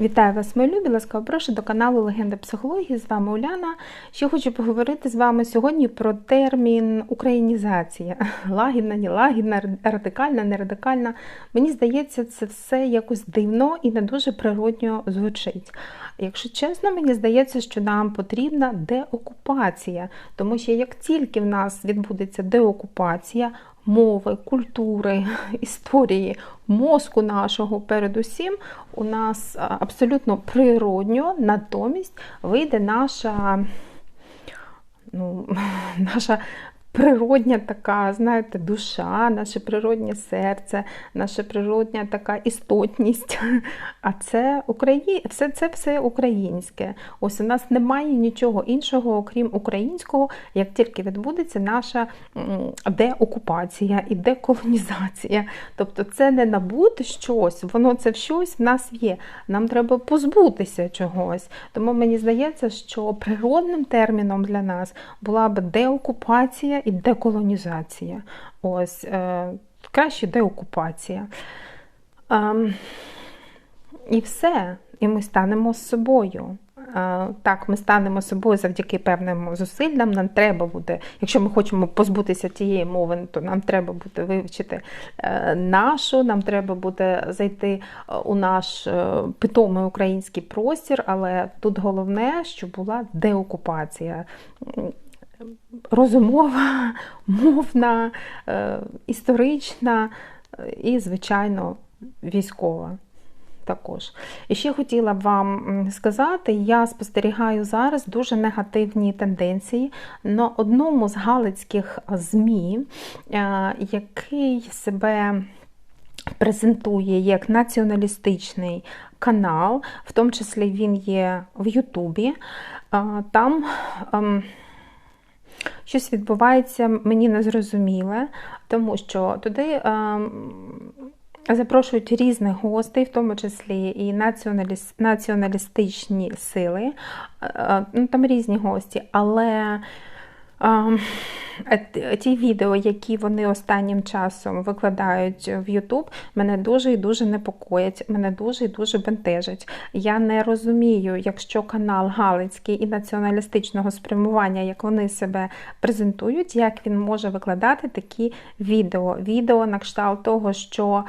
Вітаю вас, мої любі, ласкаво прошу до каналу Легенда психології. З вами Уляна. Ще хочу поговорити з вами сьогодні про термін українізація. Лагідна, не лагідна, радикальна, не радикальна. Мені здається, це все якось дивно і не дуже природньо звучить. Якщо чесно, мені здається, що нам потрібна деокупація, тому що як тільки в нас відбудеться деокупація, мови, культури, історії, мозку нашого, передусім, у нас абсолютно природньо, натомість вийде наша. Ну, наша природня така, знаєте, душа, наше природнє серце, наша природня така істотність. А це Украї... все це все українське. Ось у нас немає нічого іншого, окрім українського, як тільки відбудеться наша деокупація і деколонізація. Тобто це не набути щось, воно це щось в нас є. Нам треба позбутися чогось. Тому мені здається, що природним терміном для нас була б деокупація і деколонізація. Ось, е, краще деокупація. Е, і все. І ми станемо з собою. Е, так, ми станемо собою завдяки певним зусиллям. Нам треба буде, якщо ми хочемо позбутися тієї мови, то нам треба буде вивчити е, нашу, нам треба буде зайти е, у наш питомий український простір, але тут головне, щоб була деокупація розумова, мовна, е, історична і, звичайно, військова. Також. І ще хотіла б вам сказати, я спостерігаю зараз дуже негативні тенденції на одному з галицьких ЗМІ, е, який себе презентує як націоналістичний канал, в тому числі він є в Ютубі. Е, там ем, щось відбувається мені незрозуміле, тому що туди е, запрошують різних гостей, в тому числі і націоналістичні сили, е, е, ну, там різні гості, але Ті відео, які вони останнім часом викладають в YouTube, мене дуже і дуже непокоять, мене дуже і дуже бентежать. Я не розумію, якщо канал Галицький і націоналістичного спрямування, як вони себе презентують, як він може викладати такі відео. Відео на кшталт того, що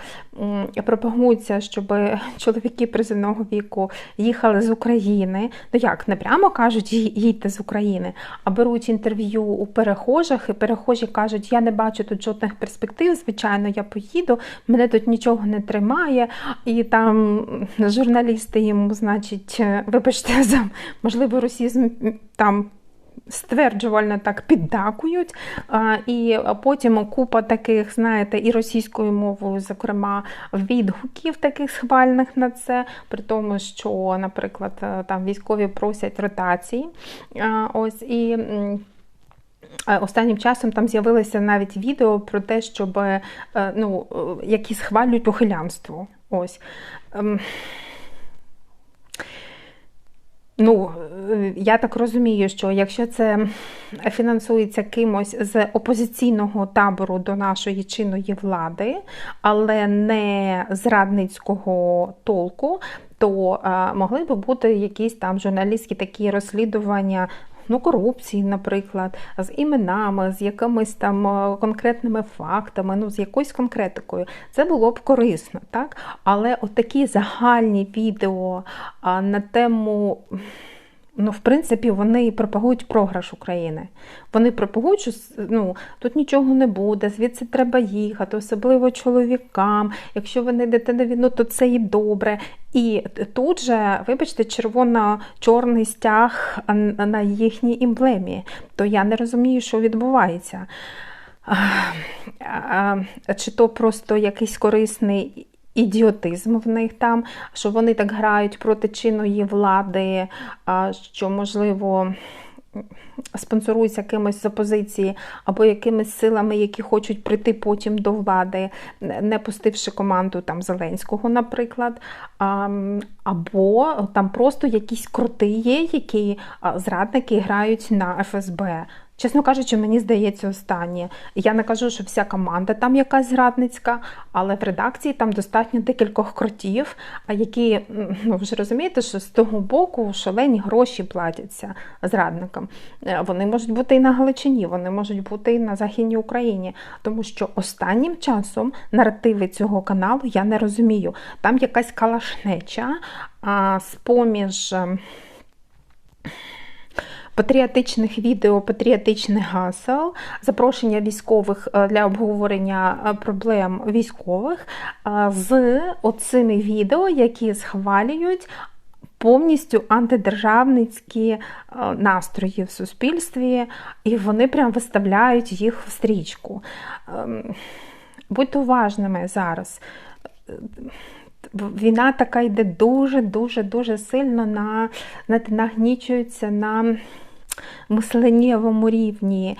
пропагується, щоб чоловіки приземного віку їхали з України. Ну як, не прямо кажуть, їдьте з України, а беруть інтерв'ю інтерв'ю у перехожих, і перехожі кажуть, я не бачу тут жодних перспектив, звичайно, я поїду, мене тут нічого не тримає. І там журналісти йому, значить, е, вибачте, за можливо, росізм там. Стверджувально так піддакують, і потім купа таких, знаєте, і російською мовою, зокрема, відгуків таких схвальних на це, при тому, що, наприклад, е, там військові просять ротації. Ось і останнім часом там з'явилися навіть відео про те, щоб е, ну, е, які схвалюють ухилянство. Ось. Ем, ну, я так розумію, що якщо це фінансується кимось з опозиційного табору до нашої чинної влади, але не зрадницького толку, то могли би бути якісь там журналістські такі розслідування ну, корупції, наприклад, з іменами, з якимись там е, конкретними фактами, ну, з якоюсь конкретикою. Це було б корисно, так? Але от такі загальні відео на тему. Ну, в принципі, вони пропагують програш України. Вони пропагують, що ну, тут нічого не буде, звідси треба їхати, особливо чоловікам. Якщо ви не йдете на війну, то це і добре. І тут же, вибачте, червоно-чорний стяг на їхній емблемі. То я не розумію, що відбувається. Чи то просто якийсь корисний ідіотизм в них там, що вони так грають проти чинної влади, що, можливо, спонсоруються кимось з опозиції або якимись силами, які хочуть прийти потім до влади, не пустивши команду там Зеленського, наприклад. Або там просто якісь кроти є, які зрадники грають на ФСБ. Чесно кажучи, мені здається останнє. Я не кажу, що вся команда там якась зрадницька, але в редакції там достатньо декількох кротів, які, ну ви ж розумієте, що з того боку шалені гроші платяться зрадникам. Е, вони можуть бути і на Галичині, вони можуть бути і на Західній Україні. Тому що останнім часом наративи цього каналу я не розумію. Там якась калашнеча з-поміж. Ем, патріотичних відео, патріотичних гасел, запрошення військових е, для обговорення е, проблем військових е, з оцими відео, які схвалюють. Повністю антидержавницькі настрої в суспільстві, і вони прям виставляють їх в стрічку. Ем, будьте уважними зараз. Війна така йде дуже-дуже-дуже сильно на, нагнічується на мисленнєвому рівні.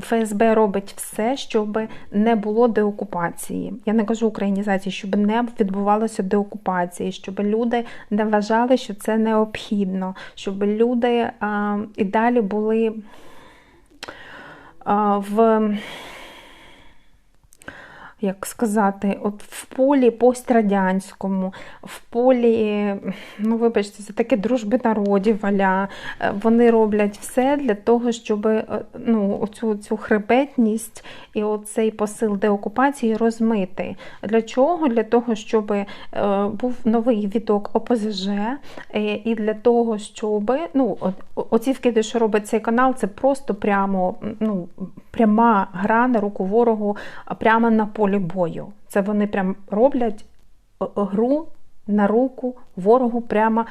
ФСБ робить все, щоб не було деокупації. Я не кажу українізації, щоб не відбувалося деокупації, щоб люди не вважали, що це необхідно, щоб люди а, і далі були а, в як сказати, от в полі пострадянському, в полі, ну, вибачте, це таке дружби народів, аля, е, вони роблять все для того, щоб е, ну, оцю, цю хребетність і оцей посил деокупації розмити. Для чого? Для того, щоб е, був новий віток ОПЗЖ, і для того, щоб ну, оці вкиди, що робить цей канал, це просто прямо ну, пряма гра на руку ворогу, прямо на полі бою. Це вони прям роблять гру на руку ворогу прямо е,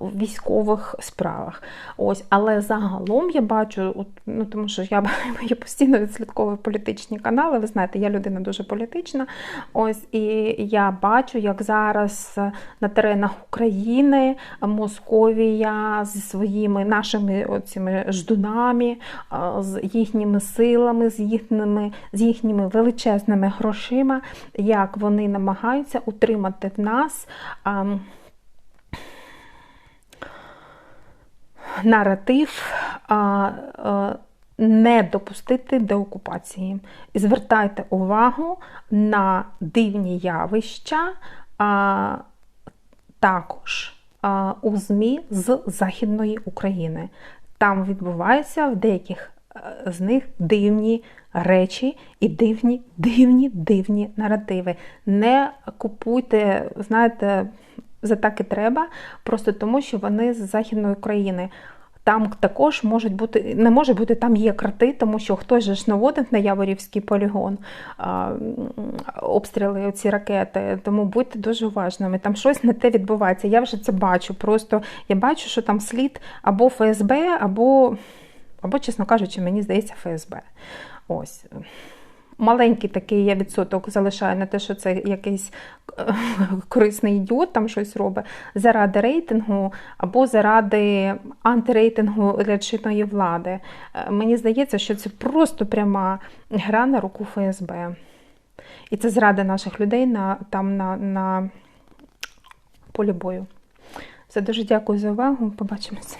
в військових справах. Ось, Але загалом я бачу, от, ну тому що я я постійно відслідковую політичні канали. Ви знаєте, я людина дуже політична. Ось І я бачу, як зараз на теренах України Московія зі своїми нашими оціми ждунами, з їхніми силами, з їхніми, з їхніми величезними грошима, як вони намагаються утримати в нас наратив не допустити деокупації. Звертайте увагу на дивні явища а, також у ЗМІ з Західної України. Там відбуваються в деяких е, з них дивні речі і дивні, дивні, дивні наративи. Не купуйте, знаєте, за так і треба, просто тому що вони з Західної України. Там також можуть бути, не може бути, там є крати, тому що хтось же ж наводив на Яворівський полігон а, обстріли ці ракети. Тому будьте дуже уважними. Там щось не те відбувається. Я вже це бачу. Просто я бачу, що там слід або ФСБ, або, або чесно кажучи, мені здається, ФСБ. Ось. Маленький такий я відсоток залишаю на те, що це якийсь е, корисний ідіот там щось робить заради рейтингу або заради антирейтингу для влади. Е, мені здається, що це просто пряма гра на руку ФСБ. І це зрада наших людей на, там на, на полі бою. Все, дуже дякую за увагу. Побачимося.